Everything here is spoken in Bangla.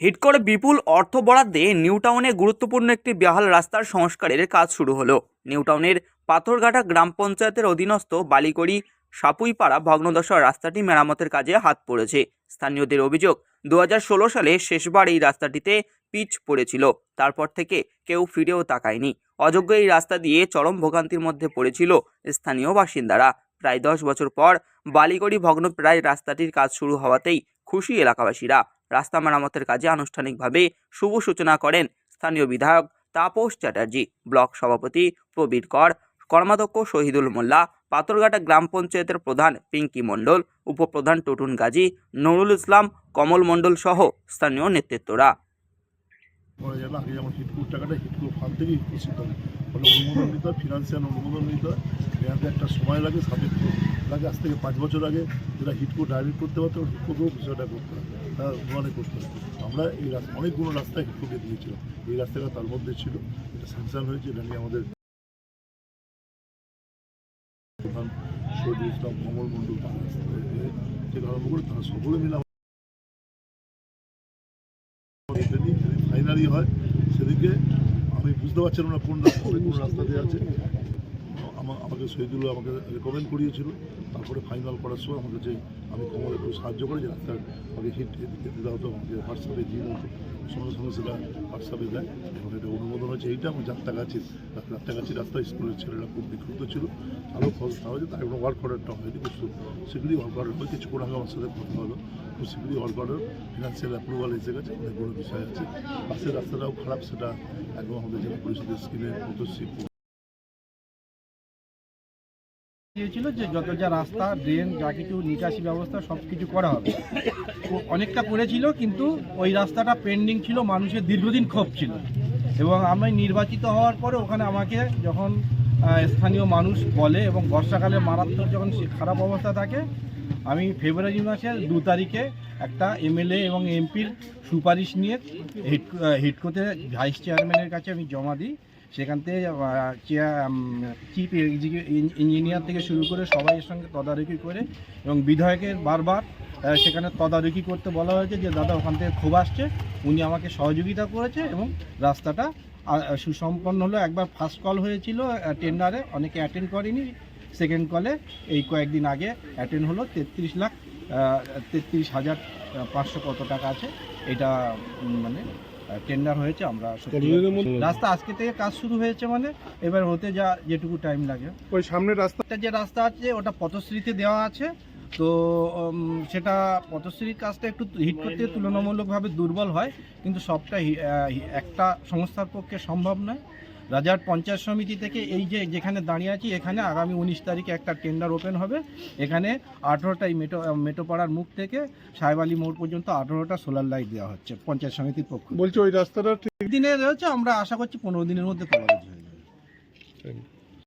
হিট করে বিপুল অর্থ বরাদ্দে নিউটাউনে গুরুত্বপূর্ণ একটি বেহাল রাস্তার সংস্কারের কাজ শুরু হলো। নিউটাউনের পাথরঘাটা গ্রাম পঞ্চায়েতের অধীনস্থ বালিকড়ি সাপুইপাড়া ভগ্নদশা রাস্তাটি মেরামতের কাজে হাত পড়েছে। স্থানীয়দের অভিযোগ দু হাজার ষোলো সালে শেষবার এই রাস্তাটিতে পিচ পড়েছিল। তারপর থেকে কেউ ফিরেও তাকায়নি। অযোগ্য এই রাস্তা দিয়ে চরম ভোগান্তির মধ্যে পড়েছিল স্থানীয় বাসিন্দারা। প্রায় দশ বছর পর বালিগড়ি ভগ্নপ্রায় রাস্তাটির কাজ শুরু হওয়াতেই খুশি এলাকাবাসীরা। রাস্তা মেরামতের কাজে আনুষ্ঠানিকভাবে শুভ সূচনা করেন স্থানীয় বিধায়ক তাপস চ্যাটার্জি। ব্লক সভাপতি প্রবীর কর, কর্মাধ্যক্ষ শহীদুল মোল্লা, পাথরঘাটা গ্রাম পঞ্চায়েতের প্রধান পিঙ্কি মণ্ডল, উপপ্রধান টুটুন গাজী, নুরুল ইসলাম, কমল মণ্ডল সহ স্থানীয় নেতৃত্বরা। এখানে একটা সময় লাগে লাগে। আজ থেকে পাঁচ বছর আগে যেটা হিটকো ডাইরেক্ট করতে পারতো হিটকোকেও বিষয়টা করতে হয়। তার অনুমানে করতে হয় আমরা এই রাস্তা অনেকগুলো রাস্তা হিটকোকে দিয়েছিলাম। এই রাস্তাটা তার মধ্যে ছিল। এটা স্যাংশন হয়েছে, এটা নিয়ে আমাদের প্রধান শহীদুল ইসলাম কমল মণ্ডল তার আরম্ভ করে তারা সকলে মিলে ফাইনালি হয়, সেদিকে আমি বুঝতে পারছিলাম না কোন রাস্তা, কোন রাস্তাতে আছে। আমাকে শহীদুল আমাকে রেকমেন্ড করিয়েছিল। তারপরে ফাইনাল করার সময় আমাকে যে আমি কমল একটু সাহায্য করে, যে রাস্তার আমাকে হিট দিতে দেওয়া হতো আমাকে হোয়াটসঅ্যাপে দিয়ে দেওয়া হতো সঙ্গে সঙ্গে সেটা হোয়াটসঅ্যাপে দেয়। এবং এটা অনুমোদন হয়েছে। এইটা আমি যাত্রাগাছি যাত্রাগাছি রাস্তা স্কুলের ছেলেরা খুব বিক্ষুব্ধ ছিল। আরও খরচা হয়েছে তার ওয়ার্ক অর্ডারটা হয়নি, কিন্তু সেগুলি ওয়ার্ক অর্ডার হয়ে কিছুক্ষণ আগে আমার সাথে কথা হলো। তো সেগুলি ওয়ার্ক অর্ডার ফিনান্সিয়াল অ্যাপ্রুভাল এসে গেছে। অনেকগুলো বিষয় আছে। পাশের রাস্তাটাও খারাপ। সেটা একদম আমাদের জেলা পরিষদের স্কিমে পদশ্রী দিয়েছিল যে যত যা রাস্তা ড্রেন যা কিছু নিকাশি ব্যবস্থা, সব কিছু করা হবে। অনেকটা করেছিল, কিন্তু ওই রাস্তাটা পেন্ডিং ছিল, মানুষের দীর্ঘদিন ক্ষোভ ছিল। এবং আমি নির্বাচিত হওয়ার পরে ওখানে আমাকে যখন স্থানীয় মানুষ বলে এবং বর্ষাকালে মারাত্মক যখন খারাপ অবস্থা থাকে, আমি ফেব্রুয়ারি মাসের দু তারিখে একটা এমএলএ এবং এমপির সুপারিশ নিয়ে হিট হিটকোতে ভাইস চেয়ারম্যানের কাছে আমি জমা দিই। সেখান থেকে চিফ ইঞ্জিনিয়ার থেকে শুরু করে সবাই সঙ্গে তদারকি করে এবং বিধায়কের বারবার সেখানে তদারকি করতে বলা হয়েছে যে, দাদা, ওখান থেকে খুব আসছে। উনি আমাকে সহযোগিতা করেছে এবং রাস্তাটা সুসম্পন্ন হলো। একবার ফার্স্ট কল হয়েছিল টেন্ডারে অনেকে অ্যাটেন্ড করেনি। সেকেন্ড কলে এই কয়েকদিন আগে অ্যাটেন্ড হলো, তেত্রিশ লাখ তেত্রিশ হাজার পাঁচশো কত টাকা আছে, এটা মানে টেন্ডার হয়েছে আমরা রাস্তা আজকে থেকে কাজ শুরু হয়েছে মানে এবার হতে যা যেটুকু টাইম লাগে। ওই সামনের রাস্তাটা যে রাস্তা আছে ওটা পথশ্রীতে দেওয়া আছে। তো সেটা পথশ্রীর কাজটা একটু হিট করতে তুলনামূলকভাবে দুর্বল হয় কিন্তু সবটা একটা সংস্থার পক্ষে সম্ভব নয়। রাজার পঞ্চায়েত সমিতি থেকে এই যে যেখানে দাঁড়িয়ে আছি এখানে আগামী উনিশ তারিখে একটা টেন্ডার ওপেন হবে। এখানে আঠেরোটা এই মেটো মেটোপাড়ার মুখ থেকে সাহেব আলী মোড় পর্যন্ত আঠেরোটা সোলার লাইট দেওয়া হচ্ছে পঞ্চায়েত সমিতির পক্ষ বলছি ওই রাস্তাটা দিনে রয়েছে আমরা আশা করছি পনেরো দিনের মধ্যে কভারেজ হয়ে যাবে।